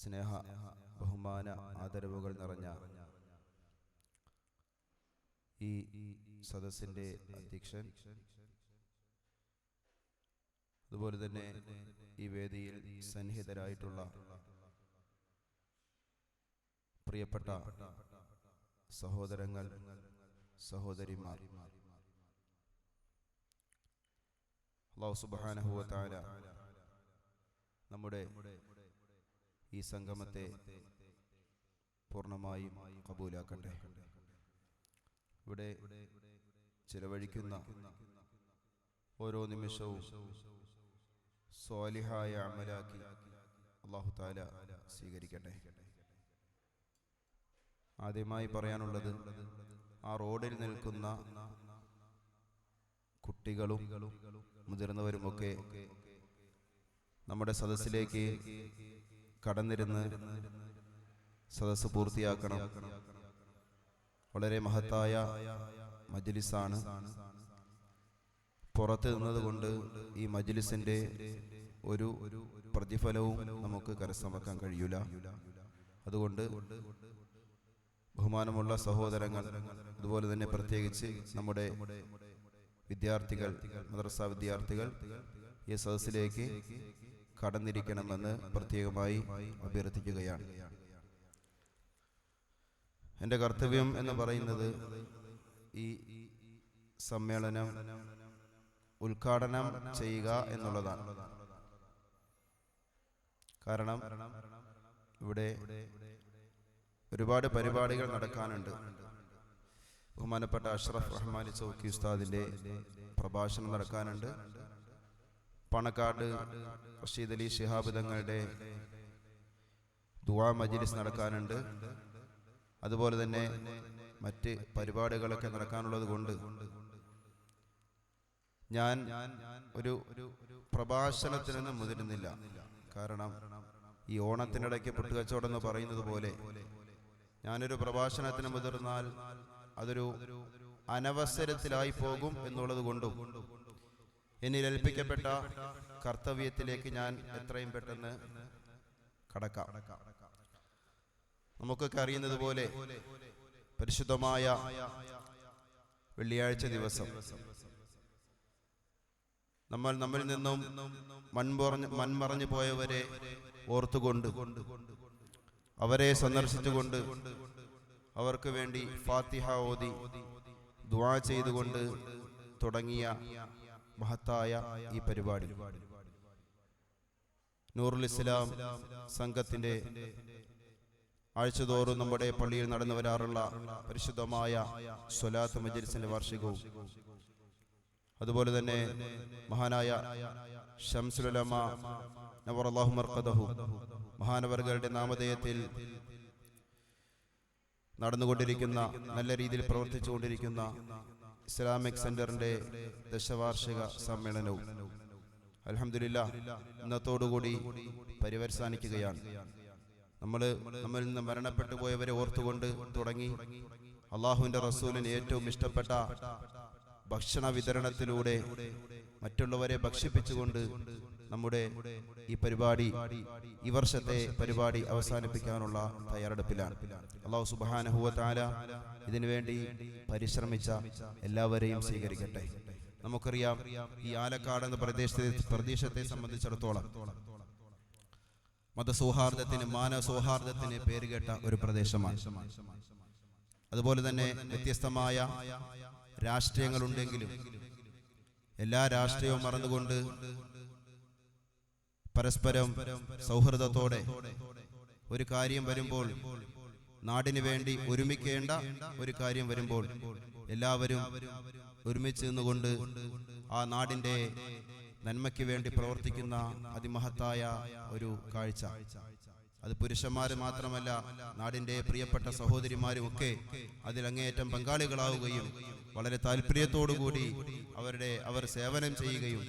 സ്നേഹ ബഹുമാന ആദരവുകൾ നിറഞ്ഞ ഈ സദസ്സിന്റെ അധ്യക്ഷൻ. അതുപോലെ തന്നെ ഈ വേദിയിൽ സന്നിഹിതരായിട്ടുള്ള പ്രിയപ്പെട്ട സഹോദരങ്ങൾ സഹോദരിമാർ. അള്ളാഹു സുബ്ഹാനഹു വ തആല നമ്മുടെ ഈ സംഗമത്തെ പൂർണമായും കബൂലാക്കട്ടെ. ഇവിടെ ചിലവഴിക്കുന്ന ഓരോ നിമിഷവും സ്വാലിഹായ അമലാക്കി അള്ളാഹു താല സ്വീകരിക്കട്ടെ. ആദ്യമായി പറയാനുള്ളത് ആ റോഡിൽ നിൽക്കുന്ന കുട്ടികളും മുതിർന്നവരുമൊക്കെ നമ്മുടെ സദസ്സിലേക്ക് കടന്നിരുന്ന് സദസ്സ് പൂർത്തിയാക്കണം. വളരെ മഹത്തായ മജ്ലിസാണ്. പുറത്ത് നിന്നതുകൊണ്ട് ഈ മജ്ലിസിന്റെ ഒരു പ്രതിഫലവും നമുക്ക് കരസ്ഥമാക്കാൻ കഴിയൂല. അതുകൊണ്ട് ബഹുമാനമുള്ള സഹോദരങ്ങൾ അതുപോലെ തന്നെ പ്രത്യേകിച്ച് നമ്മുടെ വിദ്യാർത്ഥികൾ മദ്രസ വിദ്യാർത്ഥികൾ ഈ സദസ്സിലേക്ക് കടന്നിരിക്കണമെന്ന് പ്രത്യേകമായി അഭ്യർത്ഥിക്കുകയാണ്. എന്റെ കർത്തവ്യം എന്ന് പറയുന്നത് ഈ സമ്മേളനം ഉദ്ഘാടനം ചെയ്യുക എന്നുള്ളതാണ്. കാരണം ഇവിടെ ഒരുപാട് പരിപാടികൾ നടക്കാനുണ്ട്. ബഹുമാനപ്പെട്ട അഷ്റഫ് റഹ്മാൻ ചൗക്കി ഉസ്താദിന്റെ പ്രഭാഷണം നടക്കാനുണ്ട്. പണക്കാട് റഷീദ് അലി ഷിഹാബ് തങ്ങളുടെ ദുവാ മജ്ലിസ് നടക്കാനുണ്ട്. അതുപോലെ തന്നെ മറ്റ് പരിപാടികളൊക്കെ നടക്കാനുള്ളത് കൊണ്ട് ഞാൻ ഒരു പ്രഭാഷണത്തിനൊന്നും മുതിരുന്നില്ല. കാരണം ഈ ഓണത്തിനിടയ്ക്ക് പൊട്ടുകച്ചവടം എന്ന് പറയുന്നത് പോലെ ഞാനൊരു പ്രഭാഷണത്തിന് മുതിർന്നാൽ അതൊരു അനവസരത്തിലായി പോകും എന്നുള്ളത് കൊണ്ടും എന്നിൽ ഏൽപ്പിക്കപ്പെട്ട കർത്തവ്യത്തിലേക്ക് ഞാൻ എത്രയും പെട്ടെന്ന് കടക്കാം. നമുക്കൊക്കെ അറിയുന്നത് പോലെ പരിശുദ്ധമായ വെള്ളിയാഴ്ച ദിവസം. നമ്മൾ നമ്മിൽ നിന്നും മൺപറഞ്ഞ് മൺമറഞ്ഞു പോയവരെ ഓർത്തുകൊണ്ട് അവരെ സന്ദർശിച്ചുകൊണ്ട് അവർക്ക് വേണ്ടി ഫാത്തിഹ ഓതി ദുആ ചെയ്തുകൊണ്ട് തുടങ്ങിയ മഹത്തായ ഈ പരിപാടി. നൂറുൽ ഇസ്ലാം സംഘത്തിന്റെ ആഴ്ചതോറും നമ്മുടെ പള്ളിയിൽ നടന്നു വരാറുള്ള പരിശുദ്ധമായ സ്വലാത്ത് മജലിസിന്റെ വാർഷികവും അതുപോലെ തന്നെ മഹാനായ ഷംസുലമ നവറല്ലാഹു മഹാനവർഗരുടെ നാമധേയത്തിൽ നടന്നുകൊണ്ടിരിക്കുന്ന നല്ല രീതിയിൽ പ്രവർത്തിച്ചുകൊണ്ടിരിക്കുന്ന ഇസ്ലാമിക് സെന്ററിന്റെ ദശവാർഷിക സമ്മേളനവും. അലഹമില്ല ഇന്നത്തോടുകൂടി പരിവസാനിക്കുകയാണ് നമ്മൾ നമ്മൾ നിന്ന് മരണപ്പെട്ടു പോയവരെ ഓർത്തുകൊണ്ട് തുടങ്ങി അള്ളാഹുവിന്റെ റസൂലിന് ഏറ്റവും ഇഷ്ടപ്പെട്ട ഭക്ഷണ വിതരണത്തിലൂടെ മറ്റുള്ളവരെ ഭക്ഷിപ്പിച്ചുകൊണ്ട് നമ്മുടെ ഈ പരിപാടി ഈ വർഷത്തെ പരിപാടി അവസാനിപ്പിക്കാനുള്ള തയ്യാറെടുപ്പിലാണ്. അള്ളാഹു സുബാനഹുവത്താല ഇതിനുവേണ്ടി പരിശ്രമിച്ച എല്ലാവരെയും സ്വീകരിക്കട്ടെ. നമുക്കറിയാം ഈ ആലക്കാട് എന്ന പ്രദേശത്തെ പ്രദേശത്തെ സംബന്ധിച്ചിടത്തോളം മതസൗഹാർദ്ദത്തിന് മാനസൗഹാർദ്ദത്തിന് പേരുകേട്ട ഒരു പ്രദേശമാണ്. അതുപോലെ തന്നെ വ്യത്യസ്തമായ രാഷ്ട്രീയങ്ങളുണ്ടെങ്കിലും എല്ലാ രാഷ്ട്രീയവും മറന്നുകൊണ്ട് പരസ്പരം സൗഹൃദത്തോടെ ഒരു കാര്യം വരുമ്പോൾ നാടിന് വേണ്ടി ഒരുമിക്കേണ്ട ഒരു കാര്യം വരുമ്പോൾ എല്ലാവരും ഒരുമിച്ച് നിന്നുകൊണ്ട് ആ നാടിന്റെ നന്മയ്ക്ക് വേണ്ടി പ്രവർത്തിക്കുന്ന അതിമഹത്തായ ഒരു കാഴ്ച. അത് പുരുഷന്മാർ മാത്രമല്ല നാടിന്റെ പ്രിയപ്പെട്ട സഹോദരിമാരും ഒക്കെ അതിൽ പങ്കാളികളാവുകയും വളരെ താല്പര്യത്തോടുകൂടി അവരുടെ അവർ സേവനം ചെയ്യുകയും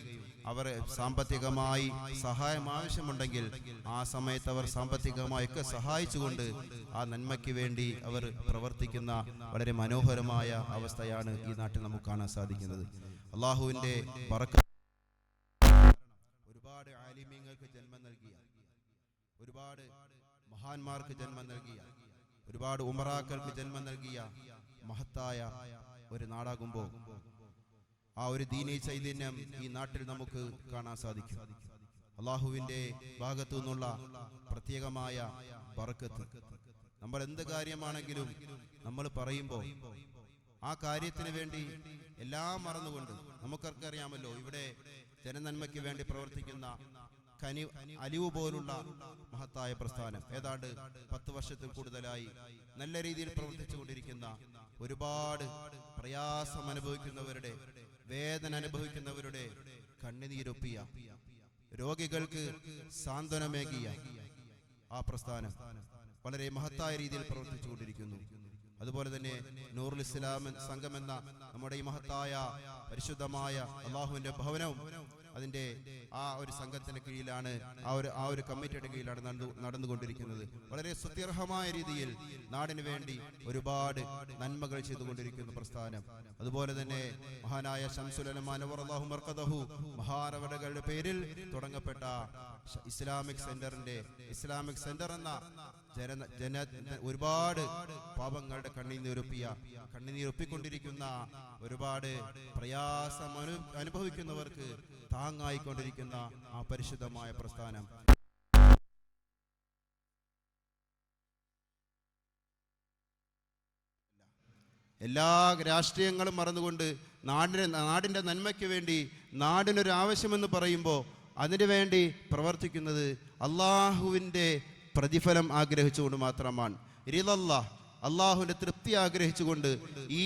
അവർ സാമ്പത്തികമായി സഹായം ആവശ്യമുണ്ടെങ്കിൽ ആ സമയത്ത് അവർ സാമ്പത്തികമായി ഒക്കെ സഹായിച്ചുകൊണ്ട് ആ നന്മയ്ക്ക് വേണ്ടി അവർ പ്രവർത്തിക്കുന്ന വളരെ മനോഹരമായ അവസ്ഥയാണ് ഈ നാട്ടിൽ നമുക്ക് കാണാൻ സാധിക്കുന്നത്. അള്ളാഹുവിന്റെ ഒരുപാട് ആലിമ്യങ്ങൾക്ക് ജന്മം നൽകിയ ഒരുപാട് മഹാന്മാർക്ക് ജന്മം നൽകിയ ഒരുപാട് ഉമറാക്കൾക്ക് ജന്മം നൽകിയ മഹത്തായ ഒരു നാടാകുമ്പോൾ ആ ഒരു ദീനീ ചൈതന്യം ഈ നാട്ടിൽ നമുക്ക് കാണാൻ സാധിക്കും. അള്ളാഹുവിന്റെ ഭാഗത്തു നിന്നുള്ള പ്രത്യേകമായ ബർക്കത്ത്. നമ്മൾ എന്ത് കാര്യമാണെങ്കിലും നമ്മൾ പറയുമ്പോൾ ആ കാര്യത്തിന് വേണ്ടി എല്ലാം മറന്നുകൊണ്ട് നമുക്കൊക്കെ അറിയാമല്ലോ ഇവിടെ ജനനന്മയ്ക്ക് വേണ്ടി പ്രവർത്തിക്കുന്ന കനി അലിവ് പോലുള്ള മഹത്തായ പ്രസ്ഥാനം. ഏതാണ്ട് പത്ത് വർഷത്തിൽ കൂടുതലായി നല്ല രീതിയിൽ പ്രവർത്തിച്ചു കൊണ്ടിരിക്കുന്ന ഒരുപാട് പ്രയാസം അനുഭവിക്കുന്നവരുടെ വേദന അനുഭവിക്കുന്നവരുടെ കണ്ണുനീരൊപ്പിയ. രോഗികൾക്ക് സാന്ത്വനമേകിയ ആ പ്രസ്ഥാനം വളരെ മഹത്തായ രീതിയിൽ പ്രവർത്തിച്ചുകൊണ്ടിരിക്കുന്നു. അതുപോലെ തന്നെ നൂറുൽ ഇസ്ലാം സംഘം എന്ന നമ്മുടെ ഈ മഹത്തായ പരിശുദ്ധമായ അള്ളാഹുവിന്റെ ഭവനവും അതിന്റെ ആ ഒരു സംഘത്തിന്റെ കീഴിലാണ് ആ ഒരു ആ ഒരു കമ്മിറ്റിയുടെ കീഴിലാണ് നടന്നു നടന്നുകൊണ്ടിരിക്കുന്നത്. വളരെ സുത്യർഹമായ രീതിയിൽ നാടിന് വേണ്ടി ഒരുപാട് നന്മകൾ ചെയ്തുകൊണ്ടിരിക്കുന്ന പ്രസ്ഥാനം. അതുപോലെ തന്നെ മഹാനായ ശംസുലമാനവറല്ലാഹു മർക്കദഹു മഹാനവരകളുടെ പേരിൽ തുടങ്ങപ്പെട്ട ഇസ്ലാമിക് സെന്ററിന്റെ ഇസ്ലാമിക് സെന്റർ എന്ന ജന ജന ഒരുപാട് പാപങ്ങളുടെ കണ്ണീരൊപ്പിയ കണ്ണീരൊപ്പിക്കൊണ്ടിരിക്കുന്ന ഒരുപാട് പ്രയാസം അനു അനുഭവിക്കുന്നവർക്ക് താങ്ങായിക്കൊണ്ടിരിക്കുന്ന ആ പരിശുദ്ധമായ പ്രസ്ഥാനം. എല്ലാ രാഷ്ട്രീയങ്ങളും മറന്നുകൊണ്ട് നാടിന് നാടിന്റെ നന്മയ്ക്ക് വേണ്ടി നാടിനൊരു ആവശ്യമെന്ന് പറയുമ്പോൾ അതിനു വേണ്ടി പ്രവർത്തിക്കുന്നത് അള്ളാഹുവിന്റെ പ്രതിഫലം ആഗ്രഹിച്ചുകൊണ്ട് മാത്രമാണ്. റിലല്ലാ അള്ളാഹുവിന്റെ തൃപ്തി ആഗ്രഹിച്ചുകൊണ്ട് ഈ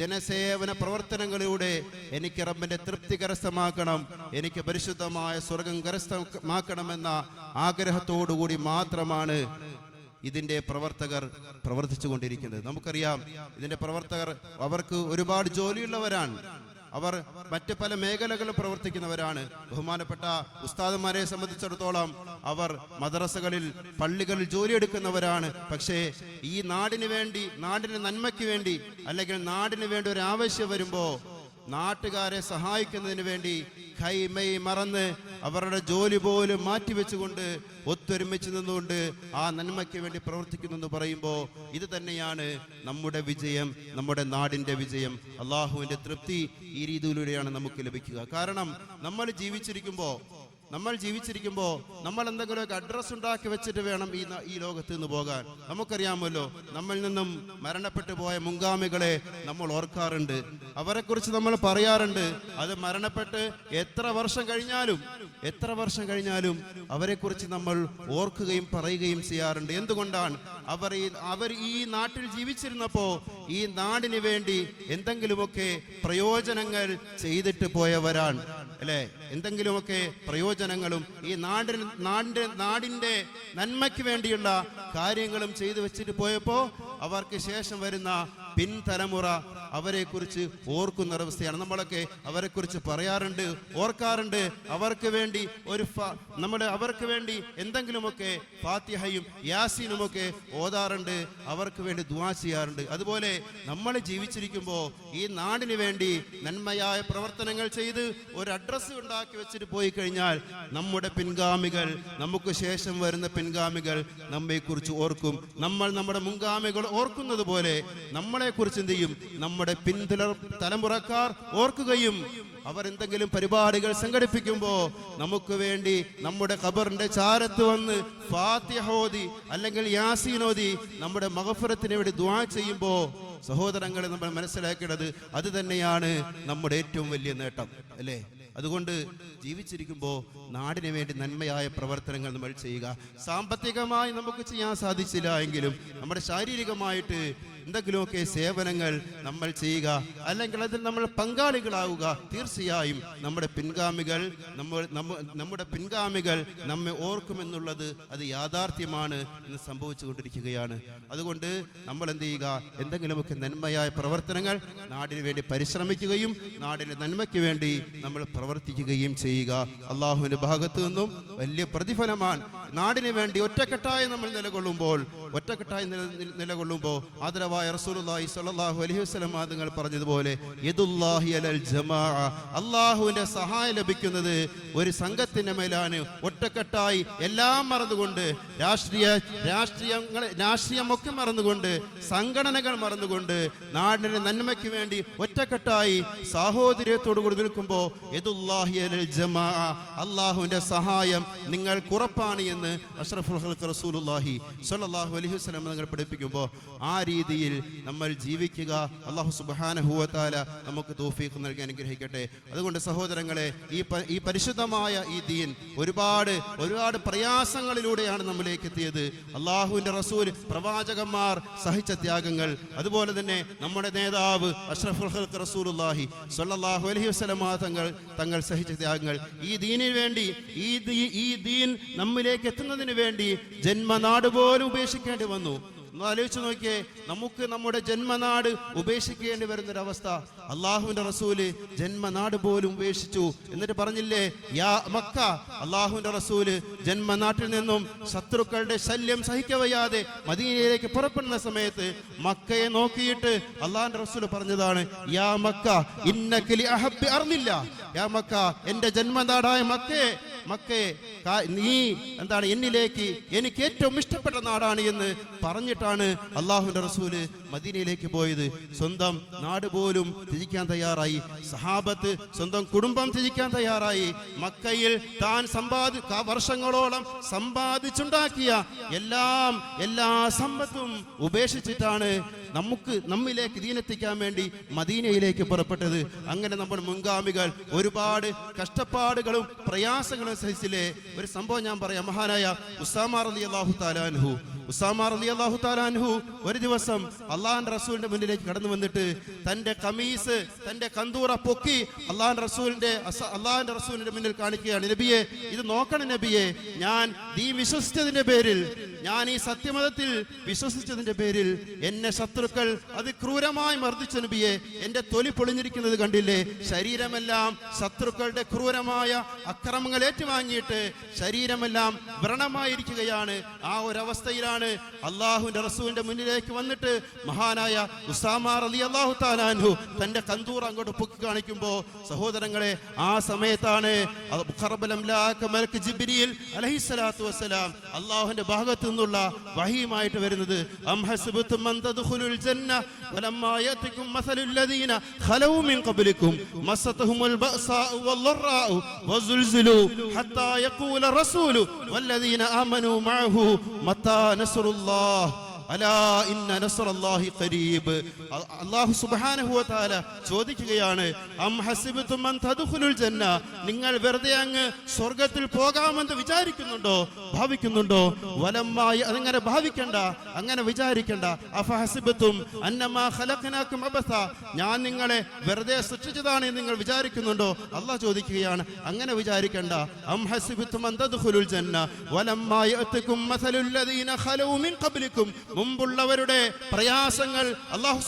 ജനസേവന പ്രവർത്തനങ്ങളിലൂടെ എനിക്ക് റബ്ബിന്റെ തൃപ്തി കരസ്ഥമാക്കണം എനിക്ക് പരിശുദ്ധമായ സ്വർഗം കരസ്ഥമാക്കണമെന്ന ആഗ്രഹത്തോടുകൂടി മാത്രമാണ് ഇതിന്റെ പ്രവർത്തകർ പ്രവർത്തിച്ചു കൊണ്ടിരിക്കുന്നത് നമുക്കറിയാം ഇതിന്റെ പ്രവർത്തകർ അവർക്ക് ഒരുപാട് ജോലിയുള്ളവരാണ്. അവർ മറ്റ് പല മേഖലകളിൽ പ്രവർത്തിക്കുന്നവരാണ്. ബഹുമാനപ്പെട്ട ഉസ്താദന്മാരെ സംബന്ധിച്ചിടത്തോളം അവർ മദ്രസകളിൽ പള്ളികളിൽ ജോലിയെടുക്കുന്നവരാണ് പക്ഷേ ഈ നാടിന് വേണ്ടി നാടിന് നന്മയ്ക്ക് വേണ്ടി അല്ലെങ്കിൽ നാടിന് വേണ്ടി ഒരു ആവശ്യം വരുമ്പോൾ നാട്ടുകാരെ സഹായിക്കുന്നതിന് വേണ്ടി കൈമൈ മറന്ന് അവരുടെ ജോലി പോലും മാറ്റിവെച്ചുകൊണ്ട് ഒത്തൊരുമിച്ച് നിന്നുകൊണ്ട് ആ നന്മയ്ക്ക് വേണ്ടി പ്രവർത്തിക്കുന്നു എന്ന് പറയുമ്പോൾ ഇത് തന്നെയാണ് നമ്മുടെ വിജയം നമ്മുടെ നാടിന്റെ വിജയം. അള്ളാഹുവിന്റെ തൃപ്തി ഈ രീതിയിലൂടെയാണ് നമുക്ക് ലഭിക്കുക. കാരണം നമ്മൾ ജീവിച്ചിരിക്കുമ്പോൾ നമ്മൾ ജീവിച്ചിരിക്കുമ്പോൾ നമ്മൾ എന്തെങ്കിലുമൊക്കെ അഡ്രസ്സ് ഉണ്ടാക്കി വെച്ചിട്ട് വേണം ഈ ഈ ലോകത്ത് നിന്ന് പോകാൻ. നമുക്കറിയാമല്ലോ നമ്മിൽ നിന്നും മരണപ്പെട്ടു പോയ മുൻഗാമികളെ നമ്മൾ ഓർക്കാറുണ്ട്. അവരെക്കുറിച്ച് നമ്മൾ പറയാറുണ്ട്. അത് മരണപ്പെട്ട് എത്ര വർഷം കഴിഞ്ഞാലും എത്ര വർഷം കഴിഞ്ഞാലും അവരെക്കുറിച്ച് നമ്മൾ ഓർക്കുകയും പറയുകയും ചെയ്യാറുണ്ട്. എന്തുകൊണ്ടാണ്? അവർ ഈ അവർ ഈ നാട്ടിൽ ജീവിച്ചിരുന്നപ്പോൾ ഈ നാടിന് വേണ്ടി എന്തെങ്കിലുമൊക്കെ പ്രയോജനങ്ങൾ ചെയ്തിട്ട് പോയവരാണ്. അല്ലേ? എന്തെങ്കിലുമൊക്കെ പ്രയോജനങ്ങളും ഈ നാടിന് നാടിന്റെ നാടിന്റെ നന്മയ്ക്ക് വേണ്ടിയുള്ള കാര്യങ്ങളും ചെയ്തു വെച്ചിട്ട് പോയപ്പോൾ അവർക്ക് ശേഷം വരുന്ന പിൻതലമുറ അവരെക്കുറിച്ച് ഓർക്കുന്ന ഒരവസ്ഥയാണ് നമ്മളൊക്കെ അവരെക്കുറിച്ച് പറയാറുണ്ട് ഓർക്കാറുണ്ട്. അവർക്ക് വേണ്ടി ഒരു നമ്മുടെ അവർക്ക് വേണ്ടി എന്തെങ്കിലുമൊക്കെ ഫാത്തിഹയും യാസീനുമൊക്കെ ഓതാറുണ്ട് അവർക്ക് വേണ്ടി ദുവാ ചെയ്യാറുണ്ട്. അതുപോലെ നമ്മൾ ജീവിച്ചിരിക്കുമ്പോൾ ഈ നാടിന് വേണ്ടി നന്മയായ പ്രവർത്തനങ്ങൾ ചെയ്ത് ഒരു അഡ്രസ്സ് ഉണ്ടാക്കി വെച്ചിട്ട് പോയി കഴിഞ്ഞാൽ നമ്മുടെ പിൻഗാമികൾ നമുക്ക് ശേഷം വരുന്ന പിൻഗാമികൾ നമ്മെക്കുറിച്ച് ഓർക്കും. നമ്മൾ നമ്മുടെ മുൻഗാമികൾ ഓർക്കുന്നത് പോലെ നമ്മളെക്കുറിച്ച് എന്ത് ചെയ്യും? നമ്മുടെ പിന്തുല തലമുറക്കാർ ഓർക്കുകയും അവരെന്തെങ്കിലും പരിപാടികൾ സംഘടിപ്പിക്കുമ്പോൾ നമുക്ക് വേണ്ടി നമ്മുടെ ഖബറിന്റെ ചാരത്ത് വന്ന് ഫാത്തിഹോദി അല്ലെങ്കിൽ യാസീനോദി നമ്മുടെ മഹഫുരത്തിന് വേണ്ടി ദ്വാ ചെയ്യുമ്പോൾ സഹോദരങ്ങളെ നമ്മൾ മനസ്സിലാക്കേണ്ടത് അത് തന്നെയാണ് നമ്മുടെ ഏറ്റവും വലിയ നേട്ടം അല്ലേ? അതുകൊണ്ട് ജീവിച്ചിരിക്കുമ്പോൾ നാടിന് വേണ്ടി നന്മയായ പ്രവർത്തനങ്ങൾ നമ്മൾ ചെയ്യുക. സാമ്പത്തികമായി നമുക്ക് ചെയ്യാൻ സാധിച്ചില്ല എങ്കിലും നമ്മുടെ ശാരീരികമായിട്ട് എന്തെങ്കിലുമൊക്കെ സേവനങ്ങൾ നമ്മൾ ചെയ്യുക അല്ലെങ്കിൽ അതിൽ നമ്മൾ പങ്കാളികളാവുക തീർച്ചയായും നമ്മുടെ പിൻഗാമികൾ നമ്മൾ നമ്മുടെ പിൻഗാമികൾ നമ്മെ ഓർക്കുമെന്നുള്ളത് അത് യാഥാർത്ഥ്യമാണ് എന്ന് സംഭവിച്ചുകൊണ്ടിരിക്കുകയാണ്. അതുകൊണ്ട് നമ്മൾ എന്ത് ചെയ്യുക? എന്തെങ്കിലുമൊക്കെ നന്മയായ പ്രവർത്തനങ്ങൾ നാടിന് വേണ്ടി പരിശ്രമിക്കുകയും നാടിന്റെ നന്മയ്ക്ക് വേണ്ടി നമ്മൾ പ്രവർത്തിക്കുകയും ചെയ്യുക. അള്ളാഹുവിന്റെ ഭാഗത്തു നിന്നും വലിയ പ്രതിഫലമാണ് നാടിന് വേണ്ടി ഒറ്റക്കെട്ടായി നമ്മൾ നിലകൊള്ളുമ്പോൾ ഒറ്റക്കെട്ടായി നില- നില- നിലകൊള്ളുമ്പോൾ ആദരവായ റസൂലുള്ളാഹി സ്വല്ലല്ലാഹു അലൈഹി വസല്ലം നിങ്ങൾ പറഞ്ഞതുപോലെ യദുല്ലാഹി അലൽ ജമാഅ അല്ലാഹുവിന്റെ സഹായം ലഭിക്കുന്നത് ഒരു സംഘത്തിന്റെ മേലാണ്. ഒറ്റക്കെട്ടായി എല്ലാം മറന്നുകൊണ്ട് രാഷ്ട്രീയ രാഷ്ട്രീയങ്ങളെ രാഷ്ട്രീയമൊക്കെ മറന്നുകൊണ്ട് സംഘടനകൾ മറന്നുകൊണ്ട് നാടിന്റെ നന്മയ്ക്ക് വേണ്ടി ഒറ്റക്കെട്ടായി സാഹോദര്യത്തോടു കൂടി നിൽക്കുമ്പോൾ യദുല്ലാഹി അലൽ ജമാഅ അല്ലാഹുവിന്റെ സഹായം നിങ്ങൾ ഉറപ്പാണ് എന്ന് അഷ്റഫുൽ ഹൽക്ക് റസൂലുള്ളാഹി സ്വല്ലല്ലാഹു അലൈഹി വസല്ലം നിങ്ങൾ പഠിപ്പിക്കുമ്പോൾ ആ രീതിയിൽ നമ്മൾ ജീവിക്കുക. അള്ളാഹു തആല നമുക്ക് തൗഫീഖ് നൽകി അനുഗ്രഹിക്കട്ടെ. അതുകൊണ്ട് സഹോദരങ്ങളെ ഈ ഈ പരിശുദ്ധമായ ഈ ദീൻ ഒരുപാട് ഒരുപാട് പ്രയാസങ്ങളിലൂടെയാണ് നമ്മിലേക്ക് എത്തിയത്. അള്ളാഹുവിന്റെ റസൂൽ പ്രവാചകന്മാർ സഹിച്ച ത്യാഗങ്ങൾ. അതുപോലെ തന്നെ നമ്മുടെ നേതാവ് അഷ്റഫുൽ ഹൽക്ക് റസൂലുള്ളാഹി സ്വല്ലല്ലാഹു അലൈഹി വസല്ലം തങ്ങൾ തങ്ങൾ സഹിച്ച ത്യാഗങ്ങൾ. ഈ ദീനിന് വേണ്ടി ഈ ഈ ദീൻ നമ്മിലേക്ക് എത്തുന്നതിന് വേണ്ടി ജന്മനാട് പോലും ഉപേക്ഷിക്കേണ്ടി വന്നു. ഒന്ന് ആലോചിച്ച് നോക്കിയേ നമുക്ക് നമ്മുടെ ജന്മനാട് ഉപേക്ഷിക്കേണ്ടി വരുന്നൊരവസ്ഥ. അള്ളാഹുവിന്റെ റസൂൽ ജന്മനാട് പോലും ഉപേക്ഷിച്ചു. എന്നിട്ട് പറഞ്ഞില്ലേ യാ മക്ക അള്ളാഹുവിന്റെ റസൂൽ ജന്മനാട്ടിൽ നിന്നും ശത്രുക്കളുടെ ശല്യം സഹിക്കവയ്യാതെ മദീനയിലേക്ക് പുറപ്പെടുന്ന സമയത്ത് മക്കയെ നോക്കിയിട്ട് അള്ളാഹിന്റെ റസൂൽ പറഞ്ഞതാണ് യാ മക്ക ഇന്നക്കിലി അഹബ് അറിഞ്ഞില്ല യാ മക്ക എന്റെ ജന്മനാടായ മക്കയെ മക്കയെ നീ എന്താണ് എന്നിലേക്ക് എനിക്ക് ഏറ്റവും ഇഷ്ടപ്പെട്ട നാടാണ് എന്ന് പറഞ്ഞിട്ടാണ് അള്ളാഹുന്റെ റസൂൽ മദീനയിലേക്ക് പോയത്. സ്വന്തം നാട് പോലും ത്യജിക്കാൻ തയ്യാറായി. സഹാബത്ത് സ്വന്തം കുടുംബം ത്യജിക്കാൻ തയ്യാറായി. മക്കയിൽ താൻ സമ്പാദി വർഷങ്ങളോളം സമ്പാദിച്ചുണ്ടാക്കിയ എല്ലാം എല്ലാ സമ്പത്തും ഉപേക്ഷിച്ചിട്ടാണ് നമുക്ക് നമ്മിലേക്ക് ദീനെത്തിക്കാൻ വേണ്ടി മദീനയിലേക്ക് പുറപ്പെട്ടത്. അങ്ങനെ നമ്മുടെ മുൻഗാമികൾ ഒരുപാട് കഷ്ടപ്പാടുകളും പ്രയാസങ്ങളും സഹിച്ചില്ലേ? ഒരു സംഭവം ഞാൻ പറയാം. മഹാനായ ഉസാമാർ അലി അള്ളാഹു താലാൻഹു ഉസാമാർ അലി അള്ളാഹു താലാൻഹു ഒരു ദിവസം അള്ളാഹാൻ റസൂലിന്റെ മുന്നിലേക്ക് കടന്നു വന്നിട്ട് തന്റെ കമീസ് തന്റെ കന്തൂറ പൊക്കി അള്ളാഹാൻ റസൂലിന്റെ അള്ളാഹാൻ റസൂലിന്റെ മുന്നിൽ കാണിക്കുകയാണ്. നബിയെ ഇത് നോക്കണം നബിയെ ഞാൻ നീ വിശ്വസിച്ചതിന്റെ പേരിൽ ഞാൻ ഈ സത്യമതത്തിൽ വിശ്വസിച്ചതിന്റെ പേരിൽ എന്നെ ശത്രുക്കൾ അത് ക്രൂരമായി മർദ്ദിച്ച നബിയെ. എന്റെ തൊലി പൊളിഞ്ഞിരിക്കുന്നത് കണ്ടില്ലേ? ശരീരമെല്ലാം ശത്രുക്കളുടെ ക്രൂരമായ അക്രമങ്ങൾ ഏറ്റുവാങ്ങിയിട്ട് ശരീരമെല്ലാം വ്രണമായിരിക്കുകയാണ്. ആ ഒരവസ്ഥയിലാണ് അള്ളാഹുവിന്റെ റസൂലിന്റെ മുന്നിലേക്ക് വന്നിട്ട് മഹാനായ ഉസാമാർ അലി അള്ളാഹു താലാൻഹു തന്റെ കന്തൂർ അങ്ങോട്ട് പൊക്കി കാണിക്കുമ്പോ സഹോദരങ്ങളെ ആ സമയത്താണ് അലൈഹിസ്സലാത്തു വസ്സലാം അള്ളാഹുവിന്റെ ഭാഗത്തു നിന്നുള്ള വഹിയുമായിട്ട് വരുന്നത്. അം ഹസിബത്തും അൻ തദ്ഖുലുൽ ജന്ന വലമ്മാ യഅതികും മസലുൽ ലദീന ഖലൗ മിൻ ഖബ്ലികും മസ്സതഹുമുൽ ബഅസാഉ വല്ലറാഉ വസുൽസിലു ഹത്താ യഖൂല റസൂലു വല്ലദീന ആമനൂ മഅഹു മത്താ നസ്റുല്ലാഹ് ചോദിക്കുകയാണ് നിങ്ങൾ വെറുതെ അങ്ങ് സ്വർഗത്തിൽ പോകാമെന്ന് വിചാരിക്കുന്നുണ്ടോ? ഭാവിക്കുന്നുണ്ടോ? വലമ്മായി അതങ്ങനെ ഭാവിക്കണ്ട അങ്ങനെ വിചാരിക്കണ്ട. അഫഹസിബത്തും അന്നമാ ഖലഖനാകും അബസ. ഞാൻ നിങ്ങളെ വെറുതെ സൃഷ്ടിച്ചതാണ് നിങ്ങൾ വിചാരിക്കുന്നുണ്ടോ? അള്ളാഹ് ചോദിക്കുകയാണ് അങ്ങനെ വിചാരിക്കണ്ട. അം ഹസിബത്തും അൻ തദ്ഖുലുൽ ജന്ന വലമ്മാ യഅതികും മസലുൽ ലദീന ഖലൗ മിൻ ഖബ്ലികും മുമ്പുള്ളവരുടെ പ്രയാസങ്ങൾ അള്ളാഹു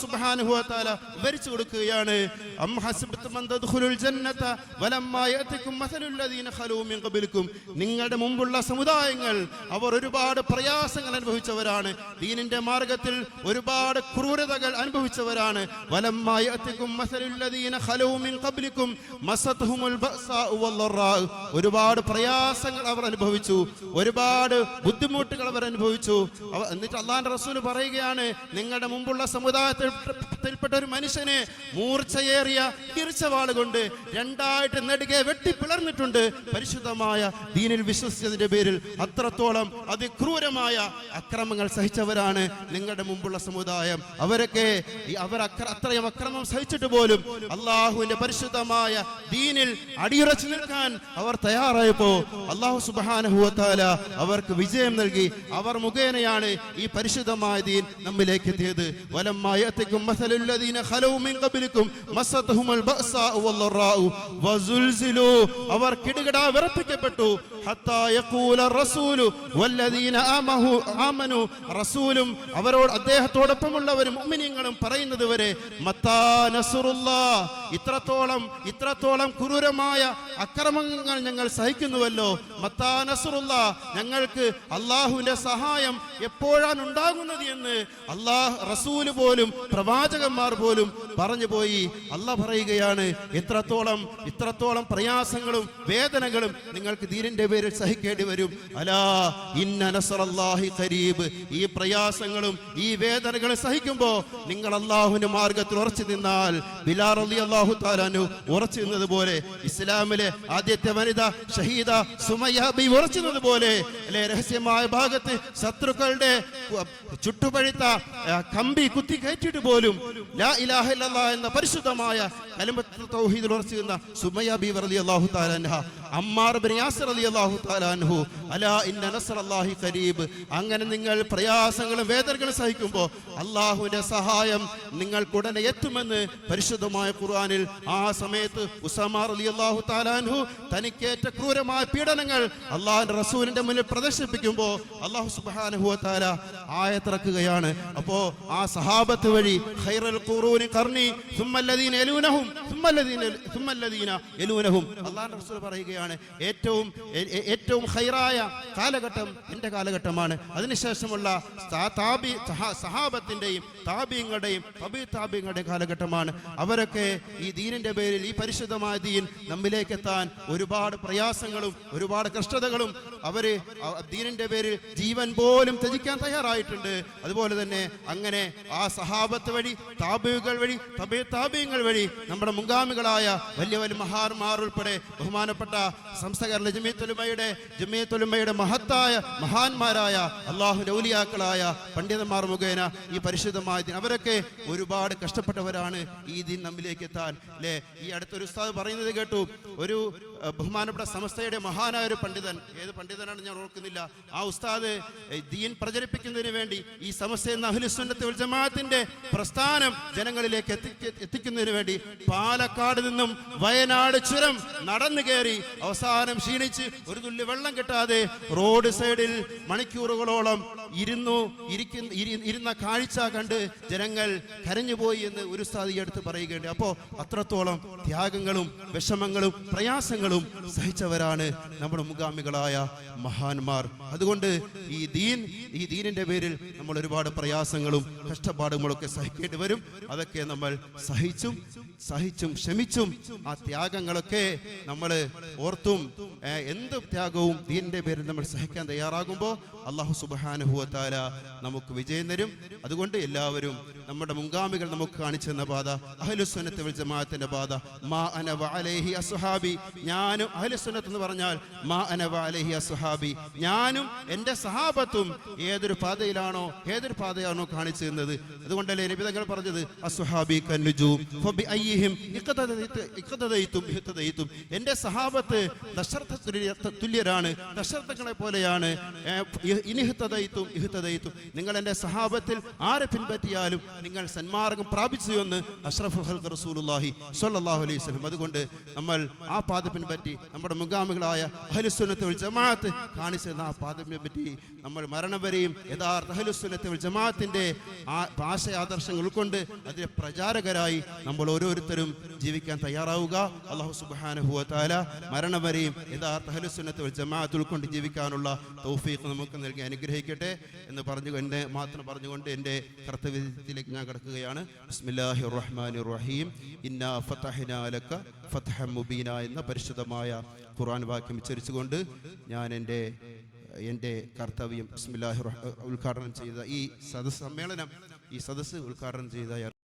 തആല വിവരിച്ചു കൊടുക്കുകയാണ്. നിങ്ങളുടെ മുമ്പുള്ള സമുദായങ്ങൾ അവർ ഒരുപാട് പ്രയാസങ്ങൾ അനുഭവിച്ചവരാണ്. ദീനിന്റെ മാർഗത്തിൽ ഒരുപാട് ക്രൂരതകൾ അനുഭവിച്ചവരാണ്. ഒരുപാട് പ്രയാസങ്ങൾ അവർ അനുഭവിച്ചു. ഒരുപാട് ബുദ്ധിമുട്ടുകൾ അവർ അനുഭവിച്ചു. എന്നിട്ട് അള്ളാന്റെ റസൂൽ പറയുകയാണ് നിങ്ങളുടെ മുമ്പുള്ള സമുദായത്തിൽപ്പെട്ട ഒരു മനുഷ്യനെ മൂർച്ചയേറിയ കിർച്ചവാൾ കൊണ്ട് രണ്ടായിട്ട് നെടുകെ വെട്ടിപ്പിളർന്നിട്ടുണ്ട് പരിശുദ്ധമായ ദീനിൽ വിശ്വസിച്ചതിന്റെ പേരിൽ അത്രത്തോളം അതിക്രൂരമായ അക്രമങ്ങൾ സഹിച്ചവരാണ് നിങ്ങളുടെ മുമ്പുള്ള സമുദായം. അവരൊക്കെ അവർ അത്രയും അക്രമം സഹിച്ചിട്ട് പോലും അള്ളാഹുവിന്റെ പരിശുദ്ധമായ ദീനിൽ അടിയുറച്ചു നിൽക്കാൻ അവർ തയ്യാറായപ്പോ അള്ളാഹു സുബാനഹുവത്താല അവർക്ക് വിജയം നൽകി. അവർ മുഖേനയാണ് ഈ പരിശുദ്ധമായ ദീൻ നമ്മിലേക്ക് എത്തിയത് വലമ്മായത്തിക്കും മസലുല്ലദീന ഖലൗ മിൻ ഖബലികും മസ്സതഹുമുൽ ബഅസാഉ വല്ലറാഉ വസുൽസിലു. അവർ കിടുകിടാ വിറപ്പിക്കപ്പെട്ടു. ഹത്താ യഖൂല റസൂലു വല്ലദീന ആമഹു ആമനു. റസൂലും അവരോട് അദ്ദേഹത്തോടൊപ്പമുള്ളവരും മുഅ്മിനീങ്ങളും പറയുന്നത് വരെ മത്താ നസറുല്ലാ ഇത്രത്തോളം ഇത്രത്തോളം ക്രൂരമായ അക്രമങ്ങൾ ഞങ്ങൾ സഹിക്കുന്നുവല്ലോ. മത്താ നസറുല്ലാ ഞങ്ങൾക്ക് അല്ലാഹുവിന്റെ സഹായം എപ്പോഴാണ് ഉണ്ടാകുന്നത് എന്ന് അള്ളാഹ് റസൂൽ പോലും പ്രവാചകന്മാർ പോലും പറഞ്ഞു പോയി. അല്ല പറയുകയാണ് എത്രത്തോളം ഇത്രത്തോളം പ്രയാസങ്ങളും വേദനകളും നിങ്ങൾക്ക് ദീനിന്റെ പേരിൽ സഹിക്കേണ്ടി വരും. അലാ ഇന്ന കരീബ് ഈ പ്രയാസങ്ങളും ഈ വേദനകളും സഹിക്കുമ്പോൾ നിങ്ങൾ അള്ളാഹുവിന്റെ മാർഗത്തിൽ ഉറച്ചു നിന്നാൽ ബിലാർ അലി അള്ളാഹു താലാനു ഉറച്ചു നിന്നത് പോലെ ഇസ്ലാമിലെ ആദ്യത്തെ വനിത ഷഹീദ സുമയ്യാബി ഉറച്ചു പോലെ അല്ലെ? രഹസ്യമായ ഭാഗത്ത് ശത്രുക്കളുടെ ചുട്ടുപഴുത്ത കമ്പി കുത്തി കയറ്റിയിട്ട് പോലും ലാ ഇലാഹ എന്ന പരിശുദ്ധമായ കലിമത്ത് തൗഹീദിൽ ഉറച്ചു സുമയ ബി വർദി അള്ളാഹു അൻഹ അമ്മാർ അൻഹു അലാ ഇന്ന അങ്ങനെ നിങ്ങൾ പ്രയാസങ്ങളും വേദനകളും സഹിക്കുമ്പോൾ അള്ളാഹുവിന്റെ സഹായം നിങ്ങൾ ഉടനെ എത്തുമെന്ന് പരിശുദ്ധമായ ഖുർആാനിൽ ആ സമയത്ത് ഉസമാർ റളിയല്ലാഹു തആല അൻഹു തനിക്കേറ്റ ക്രൂരമായ പീഡനങ്ങൾ അള്ളാഹുന്റെ റസൂലിന്റെ മുന്നിൽ പ്രദർശിപ്പിക്കുമ്പോൾ അള്ളാഹു സുബ്ഹാനഹു താല ആയത്തിറക്കുകയാണ്. അപ്പോ ആ സഹാബത്ത് വഴി ഖൈറൽ റസൂൽ പറയുകയാണ് ഏറ്റവും ഏ- ഏ- ഏറ്റവും ഹൈറായ കാലഘട്ടം എന്റെ കാലഘട്ടമാണ്. അതിനുശേഷമുള്ള താബി സഹാബത്തിന്റെയും താബീങ്ങളുടെയും തബി താബീങ്ങളുടെ കാലഘട്ടമാണ്. അവരൊക്കെ ഈ ദീനിന്റെ പേരിൽ ഈ പരിശുദ്ധമായ ദീൻ നമ്മിലേക്ക് എത്താൻ ഒരുപാട് പ്രയാസങ്ങളും ഒരുപാട് കഷ്ടതകളും അവർ ദീനിന്റെ പേരിൽ ജീവൻ പോലും ത്യജിക്കാൻ തയ്യാറായിട്ടുണ്ട്. അതുപോലെ തന്നെ അങ്ങനെ ആ സഹാബത്ത് വഴി താബികൾ വഴി തബി താബീങ്ങൾ വഴി നമ്മുടെ മുങ്കാമികളായ വലിയ വലിയ മഹാന്മാർ ഉൾപ്പെടെ ബഹുമാനപ്പെട്ട സംസ്ഥകരണ ജമീത്തുലുമയുടെ ജമീത്തുലുമയുടെ മഹത്തായ മഹാന്മാരായ അള്ളാഹുവിന്റെ ഔലിയാക്കളായ പണ്ഡിതന്മാർ മുഖേന ഈ പരിശുദ്ധമായ ദിനം. അവരൊക്കെ ഒരുപാട് കഷ്ടപ്പെട്ടവരാണ് ഈ ദിൻ നമ്മിലേക്ക് എത്താൻ. അല്ലേ ഈ അടുത്തൊരു ഉസ്താദ് പറയുന്നത് കേട്ടു. ഒരു ബഹുമാനപ്പെട്ട സമസ്തയുടെ മഹാനായ ഒരു പണ്ഡിതൻ ഏത് പണ്ഡിതനാണ് ഞാൻ ഓർക്കുന്നില്ല. ആ ഉസ്താദ് ദീൻ പ്രചരിപ്പിക്കുന്നതിന് വേണ്ടി ഈ സമസ്ത എന്ന അഹ്ലുസുന്നത്ത് വൽ ജമാഅത്തിന്റെ പ്രസ്ഥാനം ജനങ്ങളിലേക്ക് എത്തിക്ക എത്തിക്കുന്നതിന് വേണ്ടി പാലക്കാട് നിന്നും വയനാട് ചുരം നടന്നു കയറി അവസാനം ക്ഷീണിച്ച് ഒരു തുള്ളി വെള്ളം കിട്ടാതെ റോഡ് സൈഡിൽ മണിക്കൂറുകളോളം ഇരുന്നു ഇരിക്കുന്ന ഇരി- ഇരുന്ന കാഴ്ച കണ്ട് ജനങ്ങൾ കരഞ്ഞുപോയി എന്ന് ഒരു സ്ഥാതി എടുത്ത് പറയുകയുണ്ട് അപ്പോൾ അത്രത്തോളം ത്യാഗങ്ങളും വിഷമങ്ങളും പ്രയാസങ്ങളും സഹിച്ചവരാണ് നമ്മുടെ മുഖാമികളായ മഹാന്മാർ. അതുകൊണ്ട് ഈ ദീൻ ഈ ദീനിന്റെ പേരിൽ നമ്മൾ ഒരുപാട് പ്രയാസങ്ങളും കഷ്ടപ്പാടുകളൊക്കെ സഹിക്കേണ്ടി വരും. അതൊക്കെ നമ്മൾ സഹിച്ചും സഹിച്ചും ക്ഷമിച്ചും ആ ത്യാഗങ്ങളൊക്കെ നമ്മൾ ഓർത്തും എന്ത് ത്യാഗവും ദീനിന്റെ പേരിൽ നമ്മൾ സഹിക്കാൻ തയ്യാറാകുമ്പോൾ അള്ളാഹു സുബാനുഭവത്താല നമുക്ക് വിജയം തരും. അതുകൊണ്ട് എല്ലാവരും നമ്മുടെ മുൻഗാമികൾ നമുക്ക് കാണിച്ചു തന്ന പാത അഹലുസ്വനത്തെ ജമാഅത്തിന്റെ പാത മാ അനവ അലേഹി അസുഹാബി അസ്ഹാബി ഞാനും അഹലുസുന്നത്ത് എന്ന് പറഞ്ഞാൽ മാ അനവ വഅലൈഹി അസ്ഹാബി. ഞാനും എന്റെ സഹാബത്തും ഏതൊരു പാതയിലാണോ ഏതൊരു പാതയാണോ കാണിച്ചു തന്നത്. അതുകൊണ്ടല്ലേ നബി തങ്ങൾ പറഞ്ഞത് അസുഹാബി കന്നുജു എന്റെ സഹാബത്ത് ദശർത്ഥ തുല്യ- തുല്യരാണ് ദശർത്ഥങ്ങളെ പോലെയാണ്. ഇനിഹിത്തതയിത്തും ഇഹ് നിങ്ങൾ എന്റെ സഹാബത്തിൽ ആരെ പിൻപറ്റിയാലും നിങ്ങൾ സന്മാർഗം പ്രാപിച്ചു എന്ന് അഷ്റഫുൽ ഖൽഖ് റസൂലുള്ളാഹി സ്വല്ലല്ലാഹു അലൈഹി വസല്ലം. അതുകൊണ്ട് നമ്മൾ ആ പാത പിൻപറ്റി നമ്മുടെ മുഖാമികളായ അഹ്ലുസുന്നത്ത് വൽ ജമാഅത്ത് കാണിച്ചിരുന്ന ആ പാതമ്യെ പറ്റി നമ്മൾ മരണം വരെയും യഥാർത്ഥ അഹ്ലുസുന്നത്ത് വൽ ജമാഅത്തിന്റെ ആ ആശയാദർശങ്ങൾ ഉൾക്കൊണ്ട് അതിന്റെ പ്രചാരകരായി നമ്മൾ ഓരോരുത്തരും ജീവിക്കാൻ തയ്യാറാവുക. അള്ളാഹു തആല മരണം വരെയും യഥാർത്ഥ അഹ്ലുസുന്നത്ത് വൽ ജമാഅത്ത് ഉൾക്കൊണ്ട് ജീവിക്കാനുള്ള തൗഫീഖ് നമുക്ക് നൽകി അനുഗ്രഹിക്കട്ടെ എന്ന് പറഞ്ഞു എന്നെ മാത്രം പറഞ്ഞുകൊണ്ട് എന്റെ കർത്തവ്യത്തിലേക്ക് ഞാൻ കിടക്കുകയാണ്. ബിസ്മില്ലാഹിർ റഹ്മാനിർ റഹീം. ഇന്ന ഫതഹ്നാ ലക ഫത്ഹം മുബീന എന്ന പരിശുദ്ധമായ ഖുർആൻ വാക്യം ഉച്ചരിച്ചുകൊണ്ട് ഞാൻ എന്റെ എന്റെ കർത്തവ്യം ബിസ്മില്ലാഹിർ റഹ് ഉദ്ഘാടനം ചെയ്ത ഈ സദസ് സമ്മേളനം ഈ സദസ് ഉദ്ഘാടനം ചെയ്ത